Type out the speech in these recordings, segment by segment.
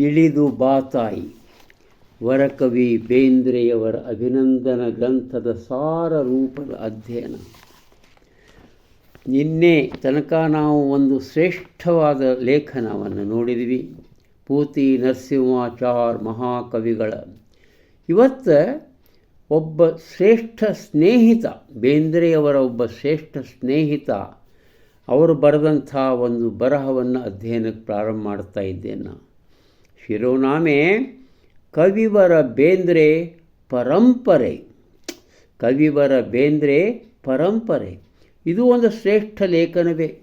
ಇಳಿದು ಬಾತಾಯಿ ವರಕವಿ ಬೇಂದ್ರೆಯವರ ಅಭಿನಂದನ ಗ್ರಂಥದ ಸಾರ ರೂಪದ ಅಧ್ಯಯನ. ನಿನ್ನೆ ತನಕ ನಾವು ಒಂದು ಶ್ರೇಷ್ಠವಾದ ಲೇಖನವನ್ನು ನೋಡಿದ್ವಿ. ಪೂತಿ ನರಸಿಂಹಾಚಾರ್ ಮಹಾಕವಿಗಳ. ಇವತ್ತು ಒಬ್ಬ ಶ್ರೇಷ್ಠ ಸ್ನೇಹಿತ, ಬೇಂದ್ರೆಯವರ ಒಬ್ಬ ಶ್ರೇಷ್ಠ ಸ್ನೇಹಿತ, ಅವರು ಬರೆದಂಥ ಒಂದು ಬರಹವನ್ನು ಅಧ್ಯಯನಕ್ಕೆ ಪ್ರಾರಂಭ ಮಾಡ್ತಾ ಇದ್ದೇನೆ ನಾನು. ಶಿರೋನಾಮೆ ಕವಿವರ ಬೇಂದ್ರೆ ಪರಂಪರೆ. ಕವಿವರ ಬೇಂದ್ರೆ ಪರಂಪರೆ. ಇದು ಒಂದು ಶ್ರೇಷ್ಠ ಲೇಖನವೇ.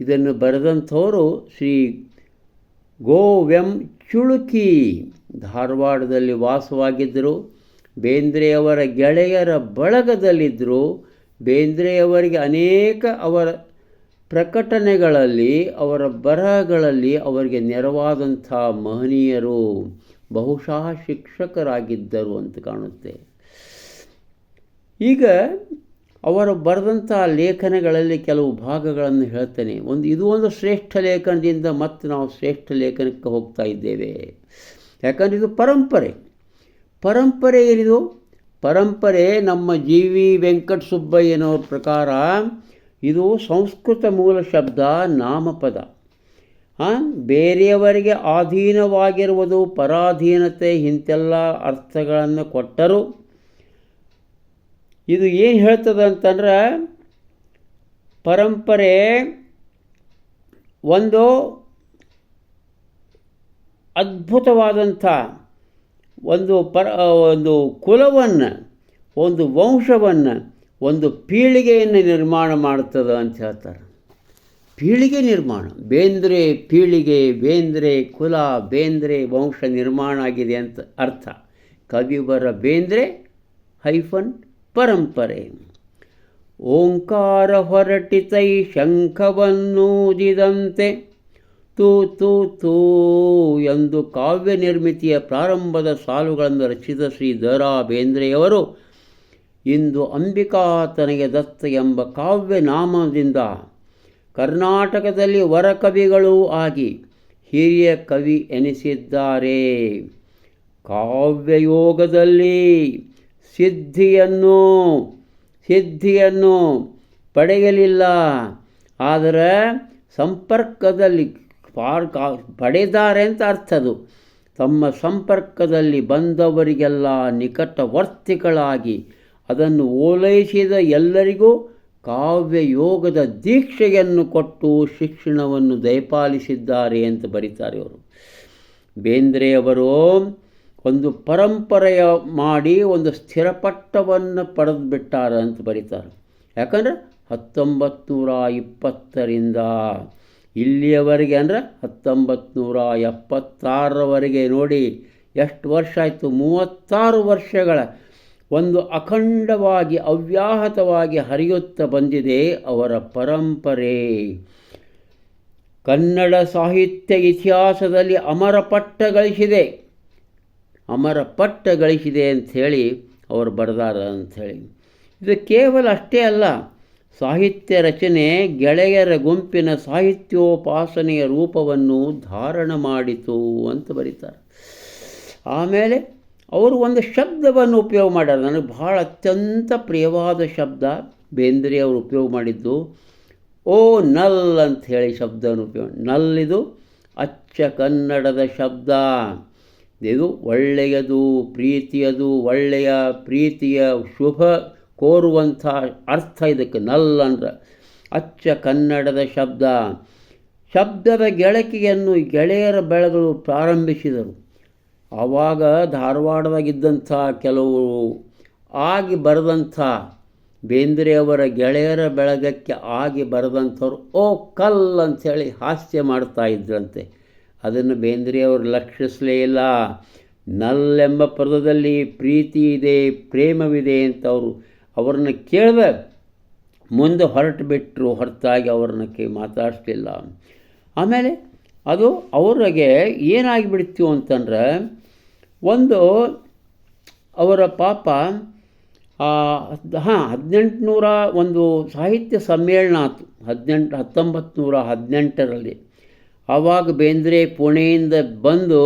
ಇದನ್ನು ಬರೆದಂಥವರು ಶ್ರೀ ಗೋವೆಂ ಚುಳುಕಿ. ಧಾರವಾಡದಲ್ಲಿ ವಾಸವಾಗಿದ್ದರು. ಬೇಂದ್ರೆಯವರ ಗೆಳೆಯರ ಬಳಗದಲ್ಲಿದ್ದರು. ಬೇಂದ್ರೆಯವರಿಗೆ ಅನೇಕ ಅವರ ಪ್ರಕಟಣೆಗಳಲ್ಲಿ ಅವರ ಬರಹಗಳಲ್ಲಿ ಅವರಿಗೆ ನೆರವಾದಂಥ ಮಹನೀಯರು ಬಹುಶಃ ಶಿಕ್ಷಕರಾಗಿದ್ದರು ಅಂತ ಕಾಣುತ್ತೆ. ಈಗ ಅವರು ಬರೆದಂಥ ಲೇಖನಗಳಲ್ಲಿ ಕೆಲವು ಭಾಗಗಳನ್ನು ಹೇಳ್ತೇನೆ. ಒಂದು, ಇದು ಒಂದು ಶ್ರೇಷ್ಠ ಲೇಖನದಿಂದ ಮತ್ತೆ ನಾವು ಶ್ರೇಷ್ಠ ಲೇಖನಕ್ಕೆ ಹೋಗ್ತಾ ಇದ್ದೇವೆ. ಯಾಕಂದರೆ ಇದು ಪರಂಪರೆ. ಪರಂಪರೆ ಏನಿದು? ಪರಂಪರೆ ನಮ್ಮ ಜಿ ವಿ ವೆಂಕಟ ಸುಬ್ಬಯ್ಯನವ್ರ ಪ್ರಕಾರ ಇದು ಸಂಸ್ಕೃತ ಮೂಲ ಶಬ್ದ, ನಾಮಪದ. ಬೇರೆಯವರಿಗೆ ಅಧೀನವಾಗಿರುವುದು ಪರಾಧೀನತೆ, ಇಂತೆಲ್ಲ ಅರ್ಥಗಳನ್ನು ಕೊಟ್ಟರು. ಇದು ಏನು ಹೇಳ್ತದೆ ಅಂತಂದ್ರೆ, ಪರಂಪರೆ ಒಂದು ಅದ್ಭುತವಾದಂಥ ಒಂದು ಪರ ಒಂದು ಕುಲವನ್ನು, ಒಂದು ವಂಶವನ್ನು ಒಂದು ಪೀಳಿಗೆಯನ್ನು ನಿರ್ಮಾಣ ಮಾಡ್ತದೆ ಅಂತ ಹೇಳ್ತಾರೆ. ಪೀಳಿಗೆ ನಿರ್ಮಾಣ. ಬೇಂದ್ರೆ ಪೀಳಿಗೆ, ಬೇಂದ್ರೆ ಕುಲ, ಬೇಂದ್ರೆ ವಂಶ ನಿರ್ಮಾಣ ಆಗಿದೆ ಅಂತ ಅರ್ಥ. ಕವಿವರ ಬೇಂದ್ರೆ ಹೈಫನ್ ಪರಂಪರೆ. ಓಂಕಾರ ಹೊರಟಿತೈ ಶಂಖವನ್ನೂದಿದಂತೆ ತೂ ತೂ ತೂ ಎಂದು ಕಾವ್ಯ ನಿರ್ಮಿತಿಯ ಪ್ರಾರಂಭದ ಸಾಲುಗಳನ್ನು ರಚಿಸಿದ ಶ್ರೀ ದ ರಾ ಬೇಂದ್ರೆಯವರು ಇಂದು ಅಂಬಿಕಾ ತನಗೆ ದತ್ತ ಎಂಬ ಕಾವ್ಯ ನಾಮದಿಂದ ಕರ್ನಾಟಕದಲ್ಲಿ ವರಕವಿಗಳೂ ಆಗಿ ಹಿರಿಯ ಕವಿ ಎನಿಸಿದ್ದಾರೆ. ಕಾವ್ಯಯೋಗದಲ್ಲಿ ಸಿದ್ಧಿಯನ್ನು ಸಿದ್ಧಿಯನ್ನು ಪಡೆಯಲಿಲ್ಲ. ಆದರೆ ಸಂಪರ್ಕದಲ್ಲಿ ಪಾರ್ ಪಡೆದಾರೆ ಅಂತ ಅರ್ಥದು ತಮ್ಮ ಸಂಪರ್ಕದಲ್ಲಿ ಬಂದವರಿಗೆಲ್ಲ ನಿಕಟವರ್ತಿಗಳಾಗಿ ಅದನ್ನು ಓಲೈಸಿದ ಎಲ್ಲರಿಗೂ ಕಾವ್ಯ ಯೋಗದ ದೀಕ್ಷೆಯನ್ನು ಕೊಟ್ಟು ಶಿಕ್ಷಣವನ್ನು ದಯಪಾಲಿಸಿದ್ದಾರೆ ಅಂತ ಬರೀತಾರೆ ಅವರು. ಬೇಂದ್ರೆಯವರು ಒಂದು ಪರಂಪರೆಯ ಮಾಡಿ ಒಂದು ಸ್ಥಿರಪಟ್ಟವನ್ನು ಪಡೆದು ಬಿಟ್ಟಾರ ಅಂತ ಬರೀತಾರೆ. ಯಾಕಂದರೆ ಹತ್ತೊಂಬತ್ತು ನೂರ ಇಪ್ಪತ್ತರಿಂದ ಇಲ್ಲಿಯವರೆಗೆ ಅಂದರೆ ಹತ್ತೊಂಬತ್ತು ನೂರ ನೋಡಿ ಎಷ್ಟು ವರ್ಷ ಆಯಿತು? ಮೂವತ್ತಾರು ವರ್ಷಗಳ ಒಂದು ಅಖಂಡವಾಗಿ, ಅವ್ಯಾಹತವಾಗಿ ಹರಿಯುತ್ತಾ ಬಂದಿದೆ ಅವರ ಪರಂಪರೆ. ಕನ್ನಡ ಸಾಹಿತ್ಯ ಇತಿಹಾಸದಲ್ಲಿ ಅಮರ ಪಟ್ಟ ಗಳಿಸಿದೆ. ಅಮರ ಪಟ್ಟ ಗಳಿಸಿದೆ ಅಂಥೇಳಿ ಅವರು ಬರೆದಾರ ಅಂಥೇಳಿ ಇದು ಕೇವಲ ಅಷ್ಟೇ ಅಲ್ಲ, ಸಾಹಿತ್ಯ ರಚನೆ ಗೆಳೆಯರ ಗುಂಪಿನ ಸಾಹಿತ್ಯೋಪಾಸನೆಯ ರೂಪವನ್ನು ಧಾರಣ ಮಾಡಿತು ಅಂತ ಬರೀತಾರೆ. ಆಮೇಲೆ ಅವರು ಒಂದು ಶಬ್ದವನ್ನು ಉಪಯೋಗ ಮಾಡ್ಯಾರ ನನಗೆ ಭಾಳ ಅತ್ಯಂತ ಪ್ರಿಯವಾದ ಶಬ್ದ ಬೇಂದ್ರೆ ಅವರು ಉಪಯೋಗ ಮಾಡಿದ್ದು, ಓ ನಲ್ ಅಂತ ಹೇಳಿ ಶಬ್ದವನ್ನು ಉಪಯೋಗ ನಲ್ಲಿದು ಅಚ್ಚ ಕನ್ನಡದ ಶಬ್ದ. ಇದು ಒಳ್ಳೆಯದು, ಪ್ರೀತಿಯದು, ಒಳ್ಳೆಯ ಪ್ರೀತಿಯ ಶುಭ ಕೋರುವಂಥ ಅರ್ಥ ಇದಕ್ಕೆ ನಲ್ ಅಂದ್ರೆ ಅಚ್ಚ ಕನ್ನಡದ ಶಬ್ದ. ಶಬ್ದದ ಗೆಳಕಿಯನ್ನು ಗೆಳೆಯರ ಬೆಳೆಗಳು ಪ್ರಾರಂಭಿಸಿದರು. ಆವಾಗ ಧಾರವಾಡದಾಗಿದ್ದಂಥ ಕೆಲವು ಆಗಿ ಬರೆದಂಥ ಬೇಂದ್ರೆಯವರ ಗೆಳೆಯರ ಬೆಳಗಕ್ಕೆ ಆಗಿ ಬರೆದಂಥವ್ರು, ಓ ಕಲ್ ಅಂಥೇಳಿ ಹಾಸ್ಯ ಮಾಡ್ತಾ ಇದ್ರಂತೆ. ಅದನ್ನು ಬೇಂದ್ರೆಯವರು ಲಕ್ಷಿಸಲೇ ಇಲ್ಲ. ನಲ್ಲೆಂಬ ಪದದಲ್ಲಿ ಪ್ರೀತಿ ಇದೆ, ಪ್ರೇಮವಿದೆ ಅಂತ ಅವರು ಅವ್ರನ್ನ ಕೇಳಿದ ಮುಂದೆ ಹೊರಟು ಬಿಟ್ಟರು ಹೊರತಾಗಿ ಅವ್ರನ್ನ ಕೈ ಮಾತಾಡಿಸ್ಲಿಲ್ಲ. ಆಮೇಲೆ ಅದು ಅವ್ರಿಗೆ ಏನಾಗಿಬಿಡ್ತು ಅಂತಂದ್ರೆ, ಒಂದು ಅವರ ಪಾಪ ಹಾಂ, ಹದಿನೆಂಟುನೂರ ಒಂದು ಸಾಹಿತ್ಯ ಸಮ್ಮೇಳನ ಆಯಿತು, ಹದಿನೆಂಟು ಹತ್ತೊಂಬತ್ತು ನೂರ ಹದಿನೆಂಟರಲ್ಲಿ. ಆವಾಗ ಬೇಂದ್ರೆ ಪುಣೆಯಿಂದ ಬಂದು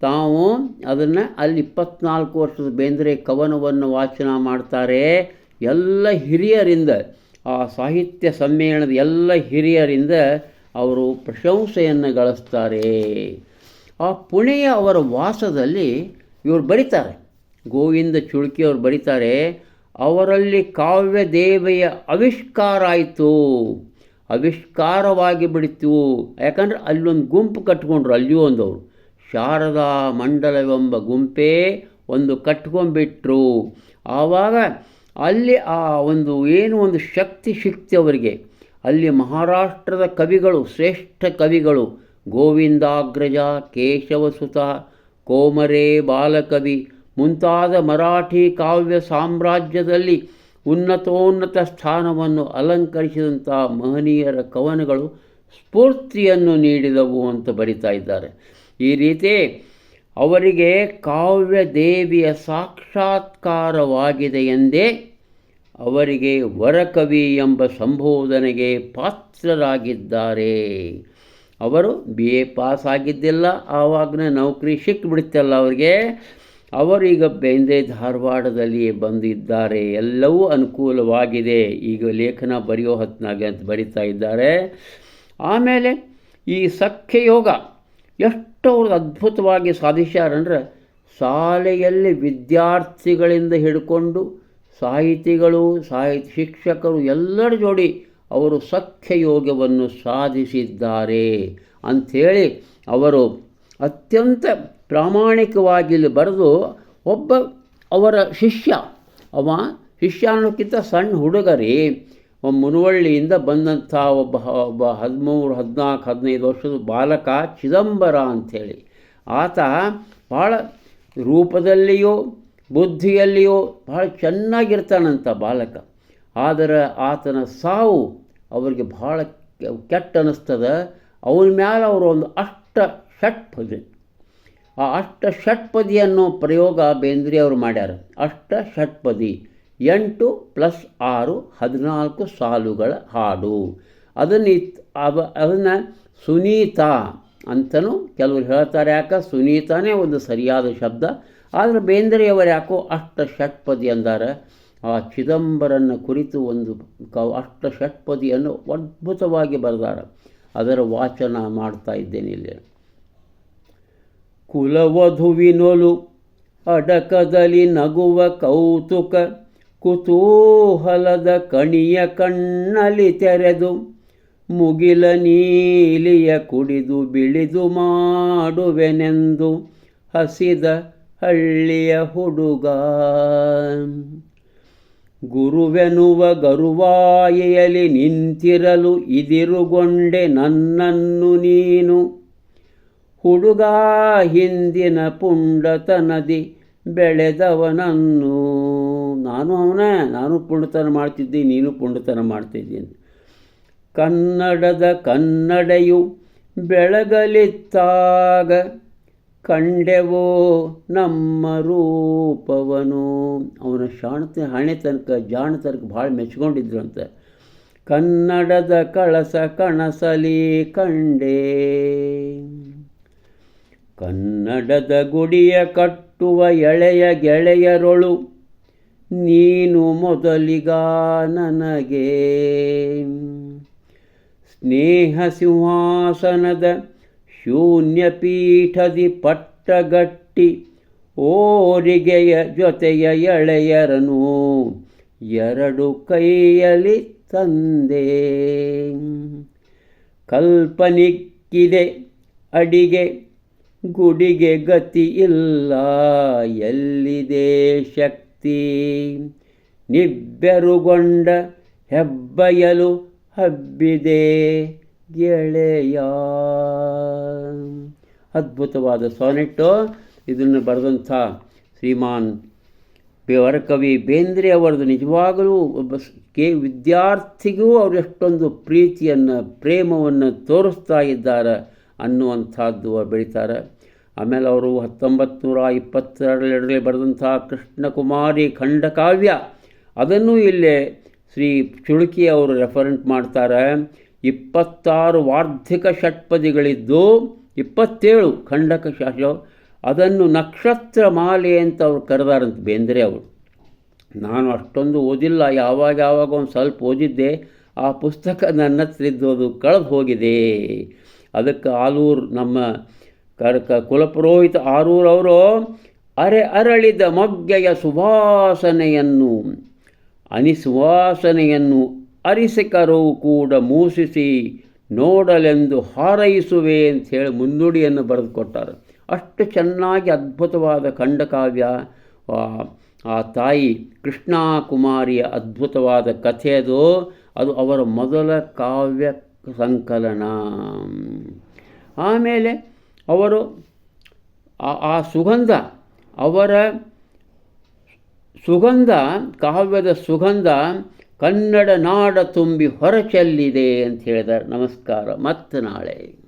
ತಾವು ಅದನ್ನು ಅಲ್ಲಿ ಇಪ್ಪತ್ನಾಲ್ಕು ವರ್ಷದ ಬೇಂದ್ರೆ ಕವನವನ್ನು ವಾಚನ ಮಾಡ್ತಾರೆ. ಎಲ್ಲ ಹಿರಿಯರಿಂದ, ಆ ಸಾಹಿತ್ಯ ಸಮ್ಮೇಳನದ ಎಲ್ಲ ಹಿರಿಯರಿಂದ ಅವರು ಪ್ರಶಂಸೆಯನ್ನು ಗಳಿಸ್ತಾರೆ. ಆ ಪುಣೆಯ ಅವರ ವಾಸದಲ್ಲಿ ಇವರು ಬರೀತಾರೆ. ಗೋವಿಂದ ಚುಳ್ಕಿ ಅವರು ಬರೀತಾರೆ, ಅವರಲ್ಲಿ ಕಾವ್ಯ ದೇವೆಯ ಆವಿಷ್ಕಾರ ಆಯಿತು. ಆವಿಷ್ಕಾರವಾಗಿ ಬಿಡಿತು ಯಾಕಂದರೆ ಅಲ್ಲೊಂದು ಗುಂಪು ಕಟ್ಕೊಂಡ್ರು, ಅಲ್ಲಿಯೂ ಒಂದು ಅವರು ಶಾರದಾ ಮಂಡಲವೆಂಬ ಗುಂಪೇ ಒಂದು ಕಟ್ಕೊಂಡ್ಬಿಟ್ರು. ಆವಾಗ ಅಲ್ಲಿ ಆ ಒಂದು ಏನು ಒಂದು ಶಕ್ತಿ ಶಕ್ತಿ ಅವರಿಗೆ. ಅಲ್ಲಿ ಮಹಾರಾಷ್ಟ್ರದ ಕವಿಗಳು, ಶ್ರೇಷ್ಠ ಕವಿಗಳು, ಗೋವಿಂದಾಗ್ರಜ, ಕೇಶವಸುತ, ಕೋಮರೆ ಬಾಲಕವಿ, ಮುಂತಾದ ಮರಾಠಿ ಕಾವ್ಯ ಸಾಮ್ರಾಜ್ಯದಲ್ಲಿ ಉನ್ನತೋನ್ನತ ಸ್ಥಾನವನ್ನು ಅಲಂಕರಿಸಿದಂಥ ಮಹನೀಯರ ಕವನಗಳು ಸ್ಫೂರ್ತಿಯನ್ನು ನೀಡಿದವು ಅಂತ ಬರಿತಾ ಇದ್ದಾರೆ. ಈ ರೀತಿ ಅವರಿಗೆ ಕಾವ್ಯ ದೇವಿಯ ಸಾಕ್ಷಾತ್ಕಾರವಾಗಿದೆ ಎಂದೇ ಅವರಿಗೆ ವರಕವಿ ಎಂಬ ಸಂಬೋಧನೆಗೆ ಪಾತ್ರರಾಗಿದ್ದಾರೆ. ಅವರು ಬಿ ಎ ಪಾಸ್ ಆಗಿದ್ದಿಲ್ಲ ಆವಾಗನೇ ನೌಕರಿ ಸಿಕ್ಕಿಬಿಡುತ್ತಲ್ಲ ಅವರಿಗೆ. ಅವರೀಗ ಬೇಂದ್ರೆ ಧಾರವಾಡದಲ್ಲಿ ಬಂದಿದ್ದಾರೆ. ಎಲ್ಲವೂ ಅನುಕೂಲವಾಗಿದೆ. ಈಗ ಲೇಖನ ಬರೆಯೋ ಹೊತ್ತಿನಾಗೆ ಅಂತ ಬರಿತಾ ಇದ್ದಾರೆ. ಆಮೇಲೆ ಈ ಸಖ್ಯಯೋಗ ಎಷ್ಟು ಅವ್ರದ್ದು ಅದ್ಭುತವಾಗಿ ಸಾಧಿಸ್ಯಾರಂದ್ರೆ ಶಾಲೆಯಲ್ಲಿ ವಿದ್ಯಾರ್ಥಿಗಳಿಂದ ಹಿಡ್ಕೊಂಡು ಸಾಹಿತಿಗಳು ಸಾಹಿತ್ಯ ಶಿಕ್ಷಕರು ಎಲ್ಲರ ಜೋಡಿ ಅವರು ಸಖ್ಯ ಯೋಗವನ್ನು ಸಾಧಿಸಿದ್ದಾರೆ ಅಂಥೇಳಿ ಅವರು ಅತ್ಯಂತ ಪ್ರಾಮಾಣಿಕವಾಗಿ ಇಲ್ಲಿ ಬರೆದು ಒಬ್ಬ ಅವರ ಶಿಷ್ಯ, ಅವ ಶಿಷ್ಯ ಅನ್ನೋಕ್ಕಿಂತ ಸಣ್ಣ ಹುಡುಗರಿ ಮುನವಳ್ಳಿಯಿಂದ ಬಂದಂಥ ಒಬ್ಬ ಒಬ್ಬ ಹದಿಮೂರು, ಹದಿನಾಲ್ಕು, ಹದಿನೈದು ವರ್ಷದ ಬಾಲಕ ಚಿದಂಬರ ಅಂಥೇಳಿ. ಆತ ಭಾಳ ರೂಪದಲ್ಲಿಯೂ ಬುದ್ಧಿಯಲ್ಲಿಯೂ ಭಾಳ ಚೆನ್ನಾಗಿರ್ತಾನಂತ ಬಾಲಕ. ಆದರೆ ಆತನ ಸಾವು ಅವರಿಗೆ ಭಾಳ ಕೆಟ್ಟ ಅನ್ನಿಸ್ತದೆ ಅವನ ಮೇಲೆ ಅವರು ಒಂದು ಅಷ್ಟ ಷಟ್ಪದಿ ಆ ಅಷ್ಟ ಷಟ್ಪದಿ ಅನ್ನೋ ಪ್ರಯೋಗ ಬೇಂದ್ರೆ ಅವರು ಮಾಡ್ಯಾರ. ಅಷ್ಟ ಷಟ್ಪದಿ ಎಂಟು ಪ್ಲಸ್ ಆರು ಹದಿನಾಲ್ಕು ಸಾಲುಗಳ ಹಾಡು. ಅದನ್ನು ಅವ ಅದನ್ನು ಸುನೀತಾ ಅಂತಲೂ ಕೆಲವರು ಹೇಳ್ತಾರೆ. ಯಾಕೆ? ಸುನೀತಾನೇ ಒಂದು ಸರಿಯಾದ ಶಬ್ದ. ಆದರೆ ಬೇಂದ್ರೆಯವರು ಯಾಕೋ ಅಷ್ಟ ಷಟ್ಪದಿ ಅಂದಾರ. ಆ ಚಿದಂಬರನ ಕುರಿತು ಒಂದು ಕ ಅಷ್ಟ ಷಟ್ಪದಿಯನ್ನು ಅದ್ಭುತವಾಗಿ ಬರೆದಾರ. ಅದರ ವಾಚನ ಮಾಡ್ತಾ ಇದ್ದೇನೆ ಇಲ್ಲಿ. ಕುಲವಧುವಿನೊಲು ಅಡಕದಲ್ಲಿ ನಗುವ ಕೌತುಕ ಕುತೂಹಲದ ಕಣಿಯ ಕಣ್ಣಲ್ಲಿ ತೆರೆದು ಮುಗಿಲ ನೀಲಿಯ ಕುಡಿದು ಬಿಳಿದು ಮಾಡುವೆನೆಂದು ಹಸಿದ ಹಳ್ಳಿಯ ಹುಡುಗ. ಗುರುವೆನುವ ಗರುವಾಯಿಯಲ್ಲಿ ನಿಂತಿರಲು ಇದಿರುಗೊಂಡೆ ನನ್ನನ್ನು ನೀನು. ಹುಡುಗ ಹಿಂದಿನ ಪುಂಡತನದಿ ಬೆಳೆದವನನ್ನು. ನಾನು ಅವನೇ, ನಾನು ಪುಂಡತನ ಮಾಡ್ತಿದ್ದೆ ನೀನು ಪುಂಡತನ ಮಾಡ್ತಿದ್ದೀನಿ. ಕನ್ನಡದ ಕನ್ನಡೆಯು ಬೆಳಗಲಿತ್ತಾಗ ಕಂಡೆವೋ ನಮ್ಮ ರೂಪವನು. ಅವನ ಶಾಣತೆ, ಹಣೆ ತನಕ, ಜಾಣ ತನಕ ಭಾಳ ಮೆಚ್ಕೊಂಡಿದ್ರು ಅಂತ ಕನ್ನಡದ ಕಳಸ ಕಣಸಲಿ ಕಂಡೇ. ಕನ್ನಡದ ಗುಡಿಯ ಕಟ್ಟುವ ಎಳೆಯ ಗೆಳೆಯರೊಳು, ನೀನು ಮೊದಲಿಗ ನನಗೆ. ಸ್ನೇಹ ಸಿಂಹಾಸನದ ಶೂನ್ಯ ಪೀಠದಿ ಪಟ್ಟಗಟ್ಟಿ ಓರಿಗೆಯ ಜೊತೆಯ ಎಳೆಯರನು. ಎರಡು ಕೈಯಲ್ಲಿ ತಂದೆ. ಕಲ್ಪನಿಕ್ಕಿದೆ ಅಡಿಗೆ, ಗುಡಿಗೆ ಗತಿ ಇಲ್ಲ, ಎಲ್ಲಿದೆ ಶಕ್ತಿ? ನಿಬ್ಬೆರುಗೊಂಡ ಹೆಬ್ಬಯಲು ಹಬ್ಬಿದೆ. ಗೆಳೆಯ. ಅದ್ಭುತವಾದ ಸಾನೆಟ್ಟು ಇದನ್ನು ಬರೆದಂಥ ಶ್ರೀಮಾನ್ ವರಕವಿ ಬೇಂದ್ರೆ ಅವರದು ನಿಜವಾಗಲೂ ಒಬ್ಬ ಕೆ ವಿದ್ಯಾರ್ಥಿಗೂ ಅವರು ಎಷ್ಟೊಂದು ಪ್ರೀತಿಯನ್ನು, ಪ್ರೇಮವನ್ನು ತೋರಿಸ್ತಾ ಇದ್ದಾರೆ ಅನ್ನುವಂಥದ್ದು ಬೆಳೀತಾರೆ. ಆಮೇಲೆ ಅವರು ಹತ್ತೊಂಬತ್ತು ನೂರ ಇಪ್ಪತ್ತೆರಡರಲ್ಲಿ ಬರೆದಂಥ ಕೃಷ್ಣಕುಮಾರಿ ಖಂಡಕಾವ್ಯ. ಅದನ್ನು ಇಲ್ಲೇ ಶ್ರೀ ಚುಳುಕಿ ಅವರು ರೆಫರೆಂಟ್ ಮಾಡ್ತಾರೆ. ಇಪ್ಪತ್ತಾರು ವಾರ್ಧಿಕ ಷಟ್ಪದಿಗಳಿದ್ದು ಇಪ್ಪತ್ತೇಳು ಖಂಡಕ ಶಾಸ್ತ್ರ. ಅದನ್ನು ನಕ್ಷತ್ರ ಮಾಲೆ ಅಂತ ಅವ್ರು ಕರೆದಾರಂತ ಬೇಂದ್ರೆ ಅವರು. ನಾನು ಅಷ್ಟೊಂದು ಓದಿಲ್ಲ, ಯಾವಾಗ ಯಾವಾಗ ಒಂದು ಸ್ವಲ್ಪ ಓದಿದ್ದೆ, ಆ ಪುಸ್ತಕ ನನ್ನ ಹತ್ರ ಇದ್ದೋದು ಕಳೆದು ಹೋಗಿದೆ. ಅದಕ್ಕೆ ಆಲೂರು ನಮ್ಮ ಕರ್ಕ ಕುಲಪುರೋಹಿತ ಆರೂರವರು ಅರೆ ಅರಳಿದ ಮೊಗ್ಗೆಯ ಸುವಾಸನೆಯನ್ನು, ಅನಿಸುವಾಸನೆಯನ್ನು ಅರಿಸಿಕರು ಕೂಡ ಮೂಸಿಸಿ ನೋಡಲೆಂದು ಹಾರೈಸುವೆ ಅಂತ ಹೇಳಿ ಮುನ್ನುಡಿಯನ್ನು ಬರೆದುಕೊಟ್ಟಾರೆ. ಅಷ್ಟು ಚೆನ್ನಾಗಿ ಅದ್ಭುತವಾದ ಖಂಡಕಾವ್ಯ, ಆ ತಾಯಿ ಕೃಷ್ಣಾ ಕುಮಾರಿಯ ಅದ್ಭುತವಾದ ಕಥೆ ಅದು. ಅದು ಅವರ ಮೊದಲ ಕಾವ್ಯ ಸಂಕಲನ. ಆಮೇಲೆ ಅವರು ಆ ಸುಗಂಧ, ಅವರ ಸುಗಂಧ, ಕಾವ್ಯದ ಸುಗಂಧ ಕನ್ನಡ ನಾಡ ತುಂಬಿ ಹೊರಚೆಲ್ಲಿದೆ ಅಂತ ಹೇಳಿದ್ದಾರೆ ನಮಸ್ಕಾರ. ಮತ್ತೆ ನಾಳೆ.